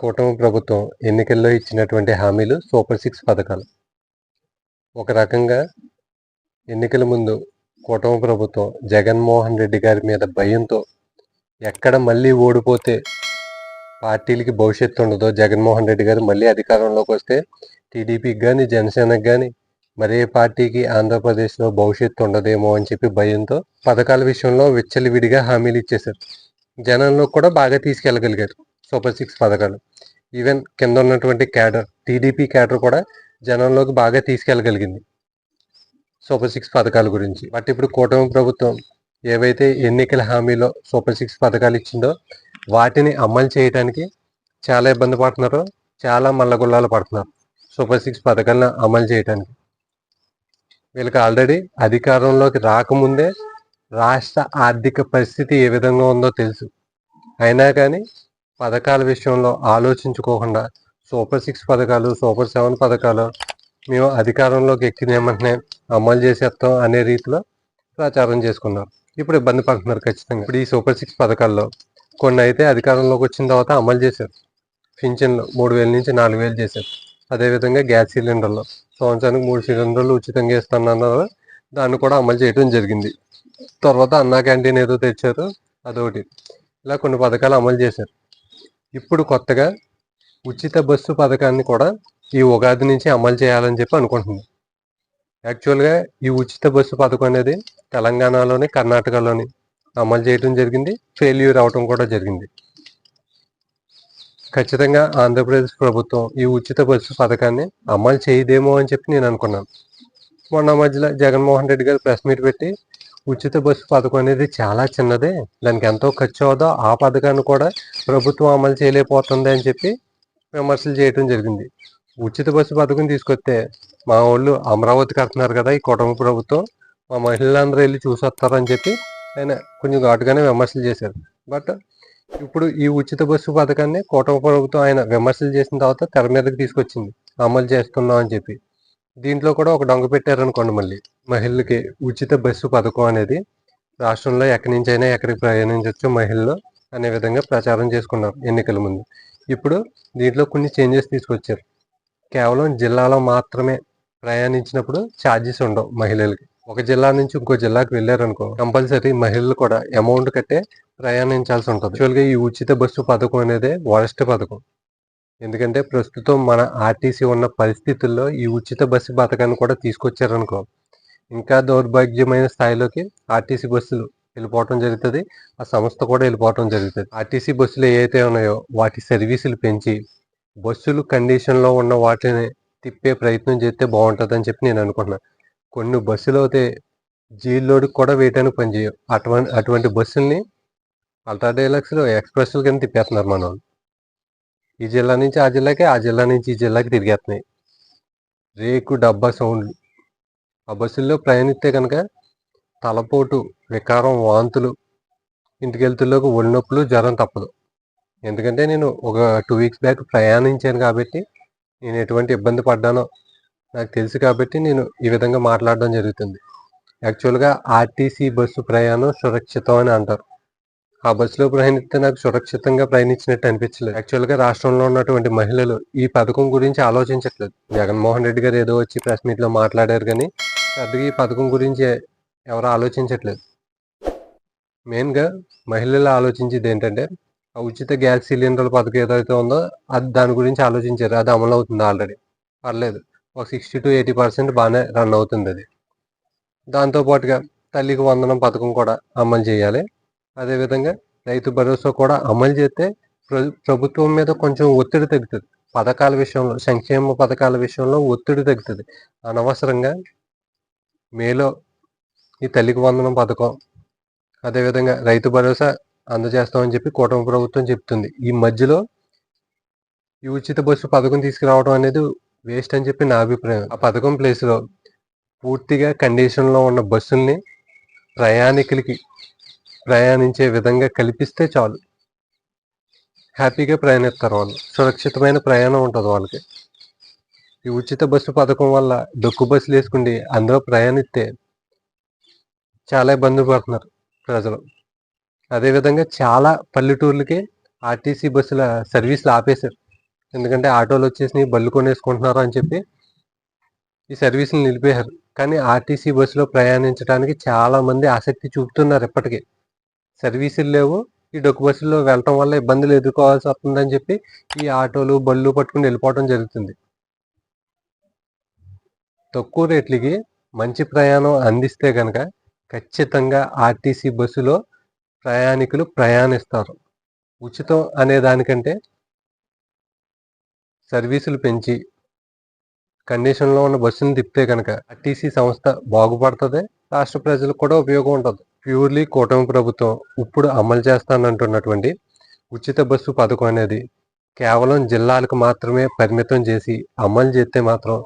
కూటమి ప్రభుత్వం ఎన్నికల్లో ఇచ్చినటువంటి హామీలు సూపర్ సిక్స్ పథకాలు. ఒక రకంగా ఎన్నికల ముందు కూటమి ప్రభుత్వం జగన్మోహన్ రెడ్డి గారి మీద భయంతో ఎక్కడ మళ్ళీ ఓడిపోతే పార్టీలకి భవిష్యత్తు ఉండదో జగన్మోహన్ రెడ్డి గారు మళ్ళీ అధికారంలోకి వస్తే టీడీపీకి కానీ జనసేనకి కానీ మరే పార్టీకి ఆంధ్రప్రదేశ్లో భవిష్యత్తు ఉండదేమో అని చెప్పి భయంతో పథకాల విషయంలో విచ్చలివిడిగా హామీలు ఇచ్చేశారు. జనంలో కూడా బాగా తీసుకెళ్ళగలిగారు. సూపర్ సిక్స్ పథకాలు. ఈవెన్ కింద ఉన్నటువంటి క్యాడర్ టీడీపీ క్యాడర్ కూడా జనంలోకి బాగా తీసుకెళ్ళగలిగింది. సూపర్ సిక్స్ పథకాల గురించి. బట్ ఇప్పుడు కూటమి ప్రభుత్వం ఏవైతే ఎన్నికల హామీలో సూపర్ సిక్స్ పథకాలు ఇచ్చిందో వాటిని అమలు చేయడానికి చాలా ఇబ్బంది పడుతున్నారు. చాలా మల్లగుల్లాలు పడుతున్నారు సూపర్ సిక్స్ పథకాలను అమలు చేయడానికి వీళ్ళకి ఆల్రెడీ అధికారంలోకి రాకముందే రాష్ట్ర ఆర్థిక పరిస్థితి ఏ విధంగా ఉందో తెలుసు. అయినా కానీ పథకాల విషయంలో ఆలోచించుకోకుండా సూపర్ సిక్స్ పథకాలు సూపర్ సెవెన్ పథకాలు మేము అధికారంలోకి ఎక్కినేమంటనే అమలు చేసేస్తాం అనే రీతిలో ప్రచారం చేసుకున్నారు ఇప్పుడు ఇబ్బంది పడుతున్నారు ఖచ్చితంగా. ఇప్పుడు ఈ సూపర్ సిక్స్ పథకాల్లో కొన్ని అయితే అధికారంలోకి వచ్చిన తర్వాత అమలు చేశారు. పింఛన్లు మూడు వేల నుంచి నాలుగు వేలు చేశారు. అదేవిధంగా గ్యాస్ సిలిండర్లు. సంవత్సరానికి మూడు సిలిండర్లు ఉచితంగా ఇస్తానన్నారు. దాన్ని కూడా అమలు చేయడం జరిగింది. తర్వాత అన్నా క్యాంటీన్ ఏదో తెచ్చారు. అదొకటి. ఇలా కొన్ని పథకాలు అమలు చేశారు. ఇప్పుడు కొత్తగా ఉచిత బస్సు పథకాన్ని కూడా ఈ ఉగాది నుంచి అమలు చేయాలని చెప్పి అనుకుంటుంది యాక్చువల్గా ఈ ఉచిత బస్సు పథకం అనేది తెలంగాణలోని కర్ణాటకలోని అమలు చేయడం జరిగింది. ఫెయిల్యూర్ అవటం కూడా జరిగింది. ఖచ్చితంగా ఆంధ్రప్రదేశ్ ప్రభుత్వం ఈ ఉచిత బస్సు పథకాన్ని అమలు చేయదేమో అని చెప్పి నేను అనుకున్నాను. మొన్న మధ్యలో జగన్మోహన్ రెడ్డి గారు ప్రెస్ మీట్ పెట్టి ఉచిత బస్సు పథకం అనేది చాలా చిన్నదే. దానికి ఎంతో ఖర్చు అవుదో ఆ పథకాన్ని కూడా ప్రభుత్వం అమలు చేయలేకపోతుంది అని చెప్పి విమర్శలు చేయడం జరిగింది. ఉచిత బస్సు పథకం తీసుకొస్తే మా వాళ్ళు అమరావతి కడుతున్నారు కదా ఈ కుటుంబ ప్రభుత్వం. మా మహిళలందరూ వెళ్ళి చూసొస్తారని చెప్పి ఆయన కొంచెం ఘాటుగానే విమర్శలు చేశారు. బట్ ఇప్పుడు ఈ ఉచిత బస్సు పథకాన్ని కూటమి ప్రభుత్వం ఆయన విమర్శలు చేసిన తర్వాత తెర మీదకి తీసుకొచ్చింది. అమలు చేస్తున్నాం అని చెప్పి. దీంట్లో కూడా ఒక దొంగ పెట్టారనుకోండి మళ్ళీ. మహిళలకి ఉచిత బస్సు పథకం అనేది రాష్ట్రంలో ఎక్కడి నుంచి అయినా ఎక్కడికి ప్రయాణించవచ్చు మహిళలు అనే విధంగా ప్రచారం చేసుకున్నారు ఎన్నికల ముందు. ఇప్పుడు దీంట్లో కొన్ని చేంజెస్ తీసుకొచ్చారు. కేవలం జిల్లాలో మాత్రమే ప్రయాణించినప్పుడు ఛార్జెస్ ఉండవు మహిళలకి. ఒక జిల్లా నుంచి ఇంకో జిల్లాకి వెళ్ళారనుకో కంపల్సరీ మహిళలు కూడా అమౌంట్ కట్టే ప్రయాణించాల్సి ఉంటుంది. యాక్చువల్గా ఈ ఉచిత బస్సు పథకం అనేది వరస్ట్ పథకం. ఎందుకంటే ప్రస్తుతం మన ఆర్టీసీ ఉన్న పరిస్థితుల్లో ఈ ఉచిత బస్సు పథకాన్ని కూడా తీసుకొచ్చారనుకో ఇంకా దౌర్భాగ్యమైన స్థాయిలోకి ఆర్టీసీ బస్సులు వెళ్ళిపోవటం జరుగుతుంది. ఆ సంస్థ కూడా వెళ్ళిపోవటం జరుగుతుంది. ఆర్టీసీ బస్సులు ఏవైతే ఉన్నాయో వాటి సర్వీసులు పెంచి బస్సులు కండిషన్లో ఉన్న వాటిని తిప్పే ప్రయత్నం చేస్తే బాగుంటుందని చెప్పి నేను అనుకుంటున్నాను కొన్ని బస్సులు అయితే జీల్లోడు కూడా వేయటానికి పనిచేయవు. అటువంటి అటువంటి బస్సుల్ని అల్ట్రా డైలాక్స్లో ఎక్స్ప్రెస్ల కింద తిప్పేస్తున్నారు మన వాళ్ళు ఈ జిల్లా నుంచి ఆ జిల్లాకి ఆ జిల్లా నుంచి ఈ జిల్లాకి తిరిగేస్తున్నాయి రేకు డబ్బా సౌండ్లు ఆ బస్సుల్లో ప్రయాణిస్తే కనుక తలపోటు వికారం వాంతులు ఇంటికి వెళ్తుల్లోకి జ్వరం తప్పదు. ఎందుకంటే నేను ఒక టూ వీక్స్ బ్యాక్ ప్రయాణించాను కాబట్టి నేను ఎటువంటి ఇబ్బంది పడ్డానో నాకు తెలుసు కాబట్టి నేను ఈ విధంగా మాట్లాడడం జరుగుతుంది. యాక్చువల్గా ఆర్టీసీ బస్సు ప్రయాణం సురక్షితం అని అంటారు. ఆ బస్సులో ప్రయాణిస్తే నాకు సురక్షితంగా ప్రయాణించినట్టు అనిపించలేదు. యాక్చువల్గా రాష్ట్రంలో ఉన్నటువంటి మహిళలు ఈ పథకం గురించి ఆలోచించట్లేదు. జగన్మోహన్ రెడ్డి గారు ఏదో వచ్చి ప్రెస్ మీట్లో మాట్లాడారు కానీ పెద్దగా ఈ పథకం గురించి ఎవరు ఆలోచించట్లేదు. మెయిన్గా మహిళలు ఆలోచించేది ఏంటంటే ఆ ఉచిత గ్యాస్ సిలిండర్ల పథకం ఏదైతే ఉందో అది దాని గురించి ఆలోచించారు. అది అమలు అవుతుంది ఆల్రెడీ. పర్లేదు. ఒక సిక్స్టీ టు ఎయిటీ పర్సెంట్ బాగానే రన్ అవుతుంది అది. దాంతోపాటుగా తల్లికి వందనం పథకం కూడా అమలు చేయాలి. అదేవిధంగా రైతు భరోసా కూడా అమలు చేస్తే ప్ర- ప్రభుత్వం మీద కొంచెం ఒత్తిడి తగ్గుతుంది. పథకాల విషయంలో సంక్షేమ పథకాల విషయంలో ఒత్తిడి తగ్గుతుంది. అనవసరంగా మేలో ఈ తల్లికి వందనం పథకం అదేవిధంగా రైతు భరోసా అందజేస్తామని చెప్పి కూటమి ప్రభుత్వం చెప్తుంది. ఈ మధ్యలో ఈ ఉచిత బస్సు పథకం తీసుకురావడం అనేది వేస్ట్ అని చెప్పి నా అభిప్రాయం. ఆ పథకం ప్లేస్లో పూర్తిగా కండిషన్లో ఉన్న బస్సుల్ని ప్రయాణికులకి ప్రయాణించే విధంగా కల్పిస్తే చాలు. హ్యాపీగా ప్రయాణిస్తారు వాళ్ళు. సురక్షితమైన ప్రయాణం ఉంటుంది వాళ్ళకి. ఈ ఉచిత బస్సు పథకం వల్ల డొక్కు బస్సులు వేసుకుండి అందులో ప్రయాణిస్తే చాలా ఇబ్బంది పడుతున్నారు ప్రజలు. అదేవిధంగా చాలా పల్లెటూర్లకి ఆర్టీసీ బస్సుల సర్వీసులు ఆపేశారు. ఎందుకంటే ఆటోలు వచ్చేసినాయి బళ్ళు కొనేసుకుంటున్నారు అని చెప్పి ఈ సర్వీసులు నిలిపేశారు. కానీ ఆర్టీసీ బస్సులో ప్రయాణించడానికి చాలామంది ఆసక్తి చూపుతున్నారు ఇప్పటికీ. సర్వీసులు లేవు. ఈ డొక్కు బస్సుల్లో వెళ్ళటం వల్ల ఇబ్బందులు ఎదుర్కోవాల్సి వస్తుందని చెప్పి ఈ ఆటోలు బళ్ళు పట్టుకుని వెళ్ళిపోవడం జరుగుతుంది. తక్కువ రేట్లకి మంచి ప్రయాణం అందిస్తే కనుక ఖచ్చితంగా ఆర్టీసీ బస్సులో ప్రయాణికులు ప్రయాణిస్తారు. ఉచితం అనే దానికంటే సర్వీసులు పెంచి కండిషన్లో ఉన్న బస్సును తిప్పితే కనుక ఆర్టీసీ సంస్థ బాగుపడుతుంది. రాష్ట్ర ప్రజలకు కూడా ఉపయోగం ఉంటుంది. ప్యూర్లీ కూటమి ప్రభుత్వం ఇప్పుడు అమలు చేస్తానంటున్నటువంటి ఉచిత బస్సు పథకం అనేది కేవలం జిల్లాలకు మాత్రమే పరిమితం చేసి అమలు చేస్తే మాత్రం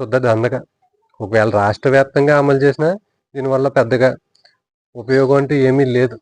శుద్ధ దండగ ఒకవేళ రాష్ట్ర వ్యాప్తంగా అమలు చేసినా దీనివల్ల పెద్దగా ఉపయోగం అంటూ ఏమీ లేదు.